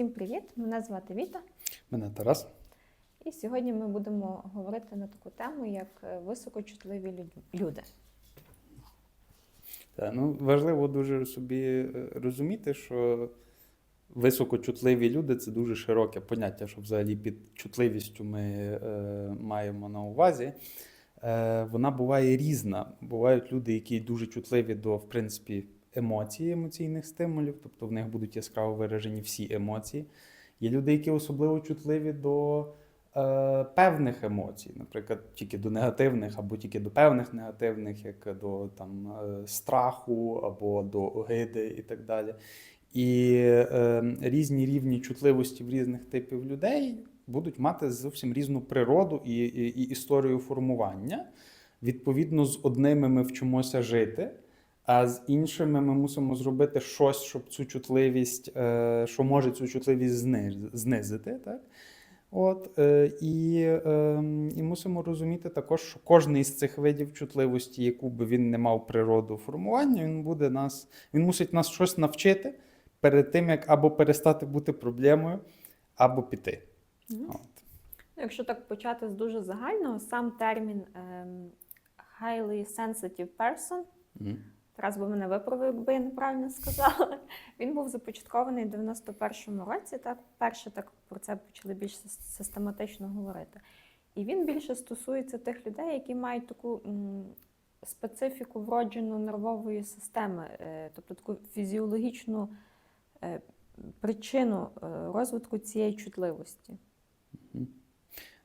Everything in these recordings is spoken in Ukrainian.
Всім привіт! Мене звати Віта, Мене Тарас. і сьогодні ми будемо говорити на таку тему, як е, високочутливі люди. Та, ну, важливо дуже собі е, розуміти, що високочутливі люди це дуже широке поняття, що взагалі під чутливістю ми е, маємо на увазі. Е, вона буває різна. Бувають люди, які дуже чутливі до, в принципі, емоцій, емоційних стимулів, тобто в них будуть яскраво виражені всі емоції. Є люди, які особливо чутливі до е, певних емоцій, наприклад, тільки до негативних, або тільки до певних негативних, як до там, е, страху або до огиди і так далі. І е, різні рівні чутливості в різних типів людей будуть мати зовсім різну природу і, і, і історію формування. Відповідно, з одними ми вчимося жити, а з іншими ми мусимо зробити щось, щоб цю чутливість, е, що може цю чутливість зни- знизити. Так? От, е, і, е, і мусимо розуміти також, що кожен із цих видів чутливості, яку би він не мав природу формування, він буде нас, він мусить нас щось навчити перед тим, як або перестати бути проблемою, або піти. От. Якщо так почати з дуже загального, сам термін ем, highly sensitive person, Мгм. Тарас би мене виправив, якби я неправильно сказала. Він був започаткований в 91-му році. Так, перше так про це почали більш систематично говорити. І він більше стосується тих людей, які мають таку специфіку вроджену нервової системи, е, тобто таку фізіологічну е, причину е, розвитку цієї чутливості.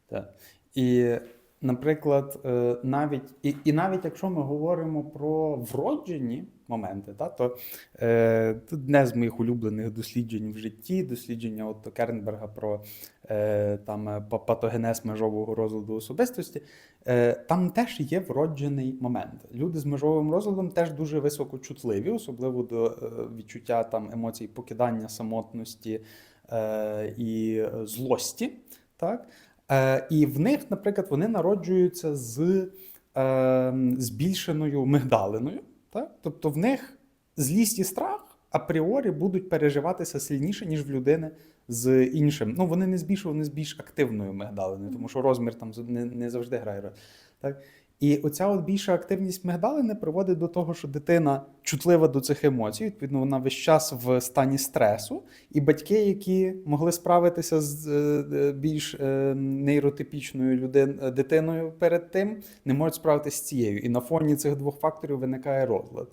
Так. І, наприклад, е, навіть і, і навіть якщо ми говоримо про вроджені моменти, та, то е, одне з моїх улюблених досліджень в житті, дослідження от Кернберга про е, там, е, патогенез межового розладу особистості, е, там теж є вроджений момент. Люди з межовим розладом теж дуже високочутливі, особливо до е, відчуття там, емоцій покидання, самотності е, і злості. Так? Е, і в них, наприклад, вони народжуються з е, збільшеною мигдалиною. Так? Тобто в них злість і страх апріорі будуть переживатися сильніше, ніж в людини з іншим. Ну, вони не збільшують, вони з більш активною мигдалиною, тому що розмір там не, не завжди грає. Так? І оця от більша активність мигдалини приводить до того, що дитина чутлива до цих емоцій. Відповідно, вона весь час в стані стресу. І батьки, які могли справитися з е, е, більш е, нейротипічною людин, е, дитиною перед тим, не можуть справитися з цією. І на фоні цих двох факторів виникає розлад.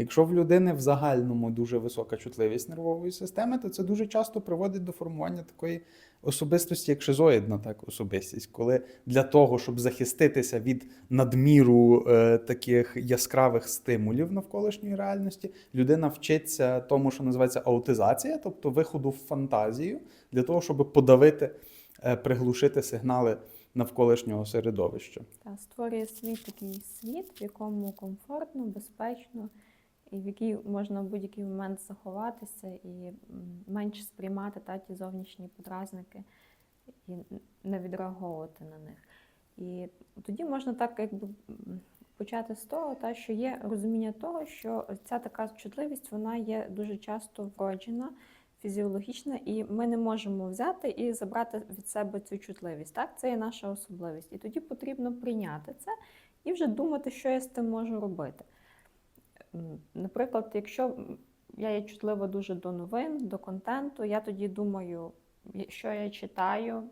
Якщо в людини в загальному дуже висока чутливість нервової системи, то це дуже часто приводить до формування такої особистості, як шизоїдна так, особистість, коли для того, щоб захиститися від надміру е, таких яскравих стимулів навколишньої реальності, людина вчиться тому, що називається аутизація, тобто виходу в фантазію, для того, щоб подавити, е, приглушити сигнали навколишнього середовища. Та створює свій такий світ, в якому комфортно, безпечно, і в який можна в будь-який момент заховатися і менше сприймати та ті зовнішні подразники і не відреаговувати на них. І тоді можна так якби почати з того, та, що є розуміння того, що ця така чутливість вона є дуже часто вроджена, фізіологічна, і ми не можемо взяти і забрати від себе цю чутливість. Так, це є наша особливість. І тоді потрібно прийняти це і вже думати, що я з тим можу робити. Наприклад, якщо я є чутлива дуже до новин, до контенту, я тоді думаю, що я читаю,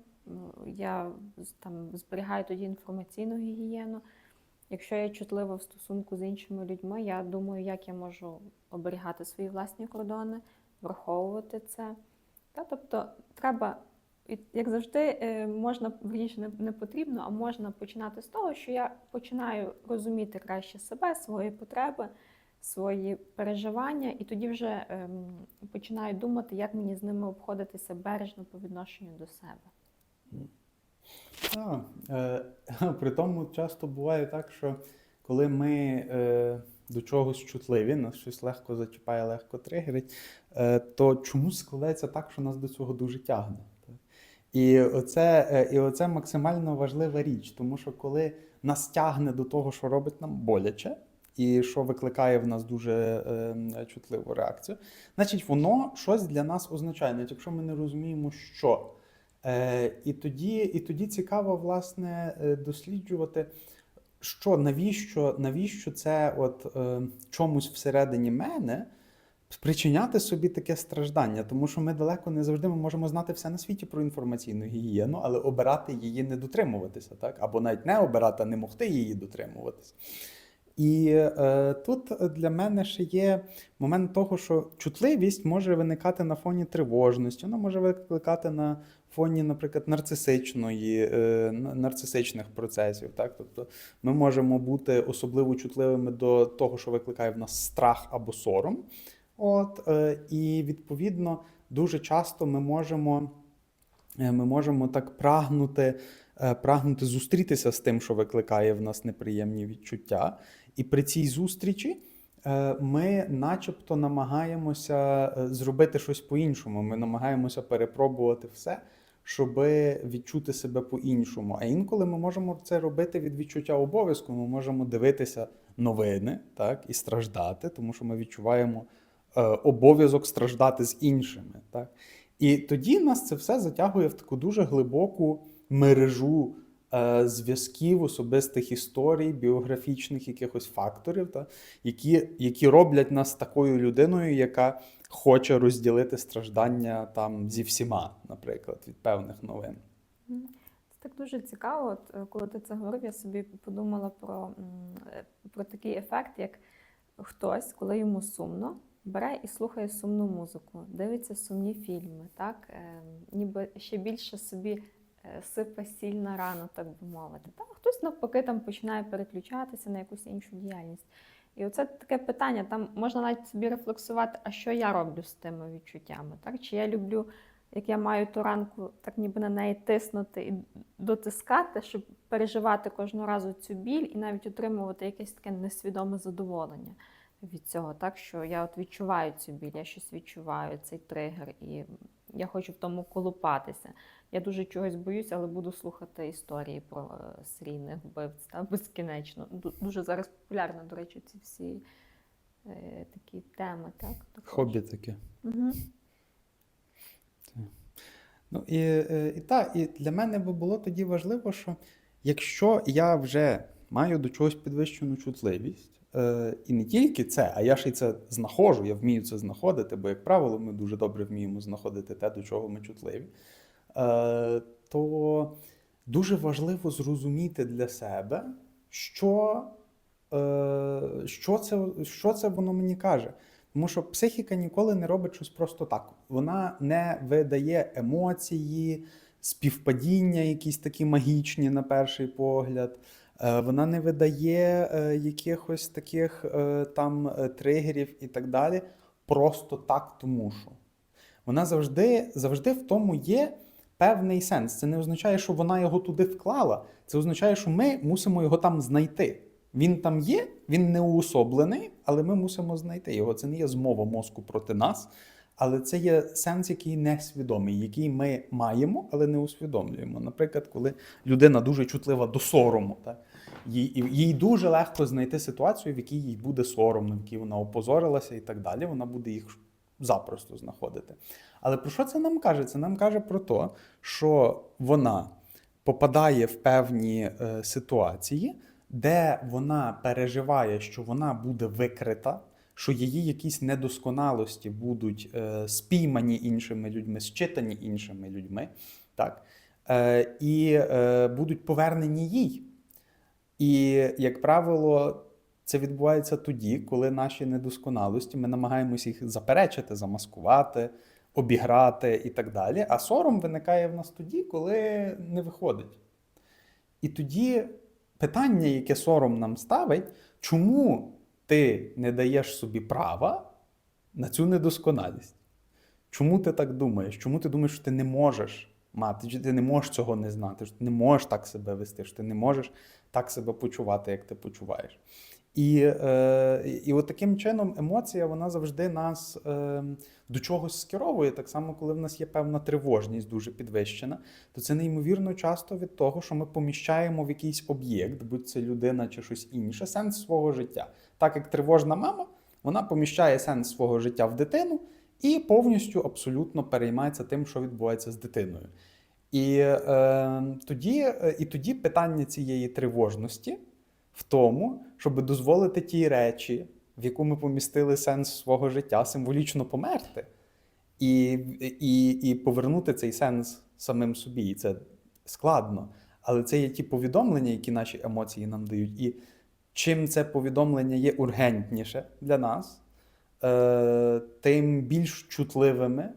я там зберігаю тоді інформаційну гігієну. Якщо я чутлива в стосунку з іншими людьми, я думаю, як я можу оберігати свої власні кордони, враховувати це. Та, тобто треба, як завжди, е, можна вірніше, не потрібно, а можна починати з того, що я починаю розуміти краще себе, свої потреби, свої переживання, і тоді вже ем, починаю думати, як мені з ними обходитися бережно по відношенню до себе. А, е, при тому часто буває так, що коли ми е, до чогось чутливі, нас щось легко зачіпає, легко тригерить, е, то чомусь складається так, що нас до цього дуже тягне. І оце, е, і оце максимально важлива річ, тому що коли нас тягне до того, що робить нам боляче, і що викликає в нас дуже е, чутливу реакцію, значить, воно щось для нас означає, навіть якщо ми не розуміємо, що. Е, і, тоді, і тоді цікаво, власне, е, досліджувати, що навіщо, навіщо це от, е, чомусь всередині мене спричиняти собі таке страждання, тому що ми далеко не завжди ми можемо знати все на світі про інформаційну гігієну, але обирати її не дотримуватися, так? або навіть не обирати, а не могти її дотримуватися. І е, тут для мене ще є момент того, що чутливість може виникати на фоні тривожності, вона може викликати на фоні, наприклад, нарцисичної, е, нарцисичних процесів. Так? Тобто ми можемо бути особливо чутливими до того, що викликає в нас страх або сором. От, е, і відповідно дуже часто ми можемо, е, ми можемо так прагнути, е, прагнути зустрітися з тим, що викликає в нас неприємні відчуття. І при цій зустрічі е, ми, начебто, намагаємося е, зробити щось по-іншому. Ми намагаємося перепробувати все, щоб відчути себе по-іншому. А інколи ми можемо це робити від відчуття обов'язку. Ми можемо дивитися новини так, і страждати, тому що ми відчуваємо е, обов'язок страждати з іншими. Так? І тоді нас це все затягує в таку дуже глибоку мережу зв'язків, особистих історій, біографічних якихось факторів, та, які, які роблять нас такою людиною, яка хоче розділити страждання там зі всіма, наприклад, від певних новин. Це так дуже цікаво. От, е, коли ти це говорив, я собі подумала про, е, про такий ефект, як хтось, коли йому сумно, бере і слухає сумну музику, дивиться сумні фільми, так? Е, ніби ще більше собі е, сипе сіль на рану, так би мовити. Та? Хтось навпаки там починає переключатися на якусь іншу діяльність. І оце таке питання, там можна навіть собі рефлексувати, а що я роблю з тими відчуттями? Так? Чи я люблю як я маю ту ранку, так ніби на неї тиснути і дотискати, щоб переживати кожного разу цю біль і навіть отримувати якесь таке несвідоме задоволення від цього, так що я от відчуваю цю біль, я щось відчуваю, цей тригер, і я хочу в тому колупатися. Я дуже чогось боюся, але буду слухати історії про е, серійних вбивць та безкінечно. Дуже зараз популярно, до речі, ці всі е, такі теми, так? також. Хобі таке. Угу. Ну і, е, і та, і для мене би було тоді важливо, що якщо я вже маю до чогось підвищену чутливість, е, і не тільки це, а я ще й це знаходжу, я вмію це знаходити, бо, як правило, ми дуже добре вміємо знаходити те, до чого ми чутливі, то дуже важливо зрозуміти для себе, що, е, що, це, що це воно мені каже. Тому що психіка ніколи не робить щось просто так. Вона не видає емоції, співпадіння, якісь такі магічні на перший погляд. Е, Вона не видає е, якихось таких е, там е, тригерів і так далі. Просто так, тому що. Вона завжди, завжди в тому є певний сенс. Це не означає, що вона його туди вклала. Це означає, що ми мусимо його там знайти. Він там є, він не уособлений, але ми мусимо знайти його. Це не є змова мозку проти нас, але це є сенс, який несвідомий, який ми маємо, але не усвідомлюємо. Наприклад, коли людина дуже чутлива до сорому, так? їй, їй дуже легко знайти ситуацію, в якій їй буде соромно, в якій вона опозорилася і так далі. Вона буде їх запросто знаходити. Але про що це нам каже? Це нам каже про те, що вона попадає в певні е, ситуації, де вона переживає, що вона буде викрита, що її якісь недосконалості будуть е, спіймані іншими людьми, считані іншими людьми, так? Е, і е, будуть повернені їй. І, як правило, це відбувається тоді, коли наші недосконалості ми намагаємося їх заперечити, замаскувати, обіграти і так далі. А сором виникає в нас тоді, коли не виходить. І тоді питання, яке сором нам ставить, чому ти не даєш собі права на цю недосконалість? Чому ти так думаєш? Чому ти думаєш, що ти не можеш мати, чи ти не можеш цього не знати, що ти не можеш так себе вести, що ти не можеш так себе почувати, як ти почуваєш? І, е, і от таким чином емоція вона завжди нас е, до чогось скеровує. Так само, коли в нас є певна тривожність дуже підвищена, то це неймовірно часто від того, що ми поміщаємо в якийсь об'єкт, будь це людина чи щось інше, сенс свого життя. Так як тривожна мама, вона поміщає сенс свого життя в дитину і повністю абсолютно переймається тим, що відбувається з дитиною. І, е, тоді, е, і тоді питання цієї тривожності в тому, щоб дозволити тій речі, в яку ми помістили сенс свого життя, символічно померти, і, і, і повернути цей сенс самим собі. І це складно. Але це є ті повідомлення, які наші емоції нам дають. І чим це повідомлення є ургентніше для нас, е, тим більш чутливими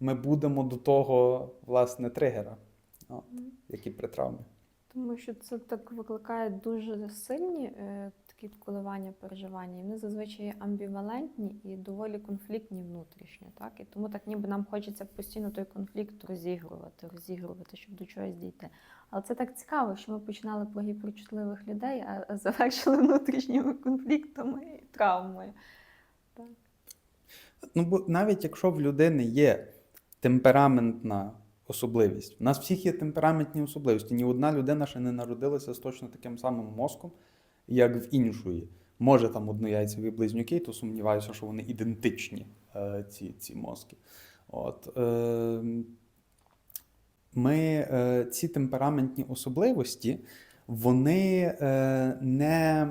ми будемо до того, власне, тригера, от, які при травмі. Тому що це так викликає дуже сильні е, такі коливання переживання. І вони зазвичай амбівалентні і доволі конфліктні внутрішньо. Так? І тому так ніби нам хочеться постійно той конфлікт розігрувати, розігрувати, щоб до чогось дійти. Але це так цікаво, що ми починали про гіперчутливих людей, а завершили внутрішніми конфліктами і травмою. Так. Ну, бо навіть якщо в людини є темпераментна особливість, у нас всіх є темпераментні особливості. Ні одна людина ще не народилася з точно таким самим мозком, як в іншої. Може, там однояйцеві близнюки, то сумніваюся, що вони ідентичні, е, ці, ці мозки. От, е, ми е, ці темпераментні особливості, вони, е, не,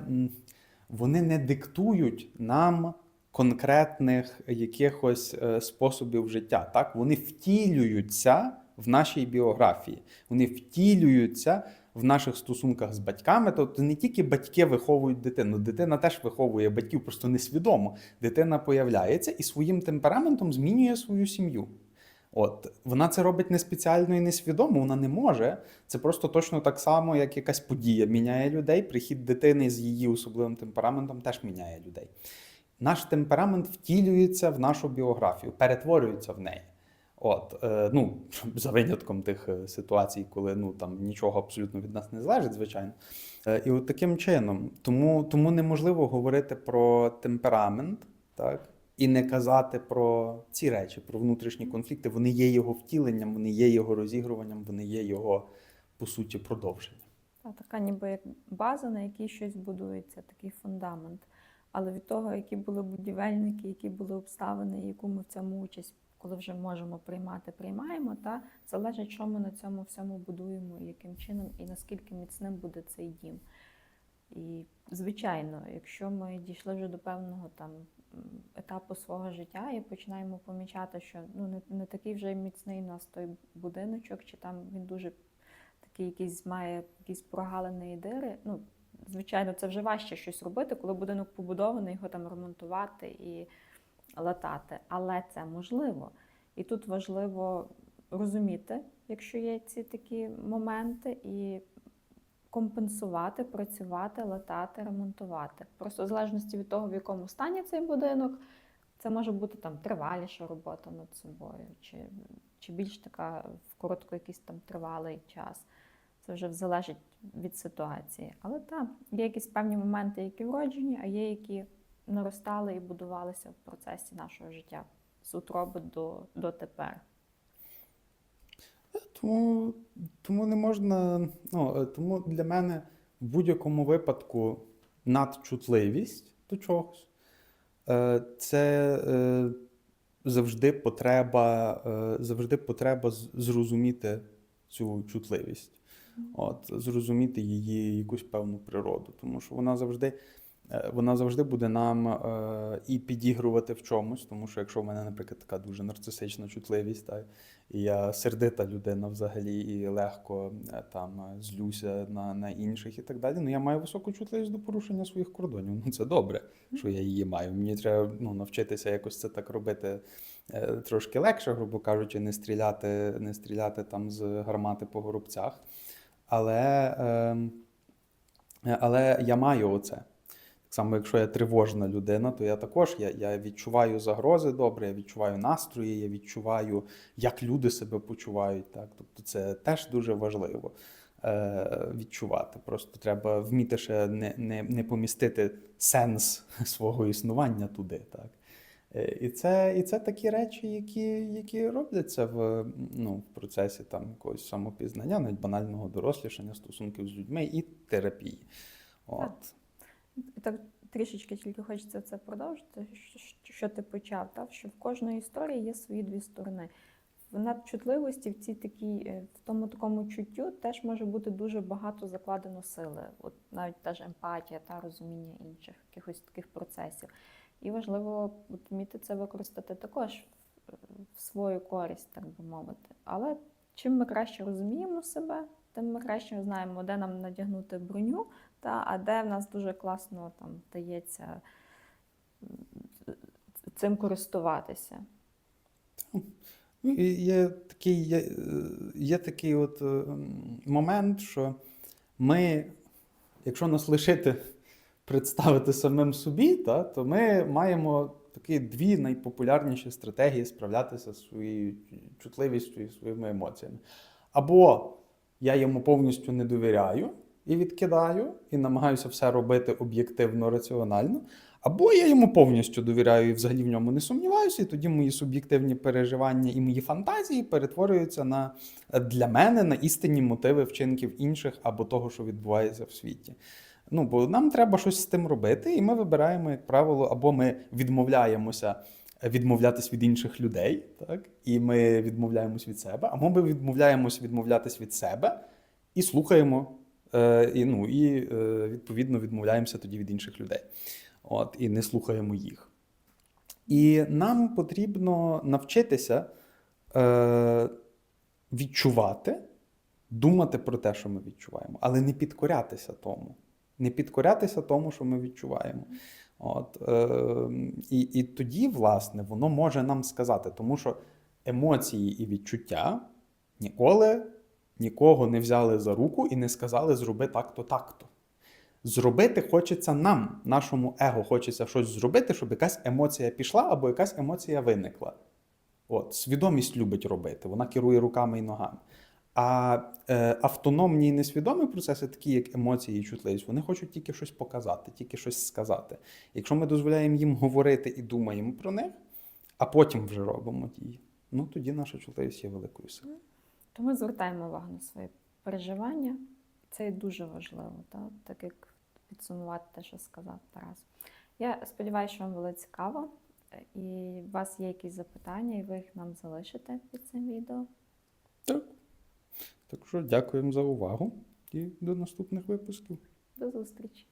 вони не диктують нам конкретних якихось способів життя. Так? Вони втілюються в нашій біографії, вони втілюються в наших стосунках з батьками. Тобто не тільки батьки виховують дитину, дитина теж виховує батьків, просто несвідомо. Дитина появляється і своїм темпераментом змінює свою сім'ю. От вона це робить не спеціально і не свідомо, вона не може. Це просто точно так само, як якась подія міняє людей. Прихід дитини з її особливим темпераментом теж міняє людей. Наш темперамент втілюється в нашу біографію, перетворюється в неї. От, е, ну, за винятком тих е, ситуацій, коли ну, там, нічого абсолютно від нас не залежить, звичайно. Е, і от таким чином. Тому, тому неможливо говорити про темперамент, так? і не казати про ці речі, про внутрішні конфлікти. Вони є його втіленням, вони є його розігруванням, вони є його, по суті, продовженням. А така ніби як база, на якій щось будується, такий фундамент. Але від того, які були будівельники, які були обставини, яку ми в цьому участь, коли вже можемо приймати, приймаємо, та залежить, що ми на цьому всьому будуємо, яким чином, і наскільки міцним буде цей дім. І, звичайно, якщо ми дійшли вже до певного там етапу свого життя і починаємо помічати, що ну не, не такий вже міцний у нас той будиночок, чи там він дуже такий якийсь має якісь прогалини дири. Ну, звичайно, це вже важче щось робити, коли будинок побудований, його там ремонтувати і латати. Але це можливо. І тут важливо розуміти, якщо є ці такі моменти, і компенсувати, працювати, латати, ремонтувати. Просто в залежності від того, в якому стані цей будинок, це може бути там триваліша робота над собою, чи, чи більш така в коротко якийсь там тривалий час. Це вже залежить від ситуації. Але так, є якісь певні моменти, які вроджені, а є які наростали і будувалися в процесі нашого життя з утроби до, до тепер. Тому, тому не можна. Ну, е, тому для мене в будь-якому випадку надчутливість до чогось е, це е, завжди потреба, завжди потреба зрозуміти цю чутливість. От, зрозуміти її якусь певну природу, тому що вона завжди, вона завжди буде нам е, і підігрувати в чомусь, тому що якщо в мене, наприклад, така дуже нарцисична чутливість, та, і я сердита людина взагалі, і легко е, там е, злюся на, на інших і так далі. Ну я маю високу чутливість до порушення своїх кордонів. Ну це добре, що я її маю. Мені треба ну, навчитися якось це так робити. е, Трошки легше, грубо кажучи, не стріляти, не стріляти там з гармати по горобцях. Але, ем, е, але я маю оце. Само, якщо я тривожна людина, то я також я, я відчуваю загрози добре, я відчуваю настрої, я відчуваю, як люди себе почувають. Так? Тобто це теж дуже важливо. е, відчувати. Просто треба вміти ще не, не, не помістити сенс свого існування туди. Так? Е, І це, і це такі речі, які, які робляться в, ну, в процесі там, якогось самопізнання, навіть банального дорослішання, стосунків з людьми і терапії. От. Так трішечки тільки хочеться це продовжити. Що, ти почав, так? що в кожної історії є свої дві сторони. В надчутливості, в цій такій, е, в тому такому чуттю теж може бути дуже багато закладено сили. От навіть та ж емпатія та розуміння інших якихось таких процесів. І важливо вміти це використати також в свою користь, так би мовити. Але чим ми краще розуміємо себе, тим ми краще знаємо, де нам надягнути броню, та, а де в нас дуже класно там дається цим користуватися. Ну, є такий, є, є такий от е, момент, що ми, якщо нас лишити представити самим собі, та, то ми маємо такі дві найпопулярніші стратегії справлятися зі своєю чутливістю і своїми емоціями. Або я йому повністю не довіряю і відкидаю, і намагаюся все робити об'єктивно, раціонально. Або я йому повністю довіряю і взагалі в ньому не сумніваюся, і тоді мої суб'єктивні переживання і мої фантазії перетворюються на е, для мене на істинні мотиви вчинків інших або того, що відбувається в світі. Ну, бо нам треба щось з тим робити, і ми вибираємо, як правило, або ми відмовляємося е, відмовлятись від інших людей, так? і ми відмовляємось від себе, або ми відмовляємось відмовлятись від себе і слухаємо, і, ну, і е, відповідно відмовляємося тоді від інших людей. От, і не слухаємо їх. І нам потрібно навчитися е, відчувати, думати про те, що ми відчуваємо, але не підкорятися тому. Не підкорятися тому, що ми відчуваємо. От, е, і, і тоді, власне, воно може нам сказати, тому що емоції і відчуття ніколи нікого не взяли за руку і не сказали зроби так-то, так-то. Зробити хочеться нам, нашому его хочеться щось зробити, щоб якась емоція пішла або якась емоція виникла. От, свідомість любить робити, вона керує руками і ногами. А е, автономні і несвідомі процеси, такі як емоції і чутливість, вони хочуть тільки щось показати, тільки щось сказати. Якщо ми дозволяємо їм говорити і думаємо про них, а потім вже робимо дії, ну тоді наша чутливість є великою силою. Тому звертаємо увагу на свої переживання. Це і дуже важливо, так, так як підсумувати те, що сказав Тарас. Я сподіваюся, що вам було цікаво, і у вас є якісь запитання, і ви їх нам залишите під цим відео. Так. Так що дякуємо за увагу і до наступних випусків. До зустрічі!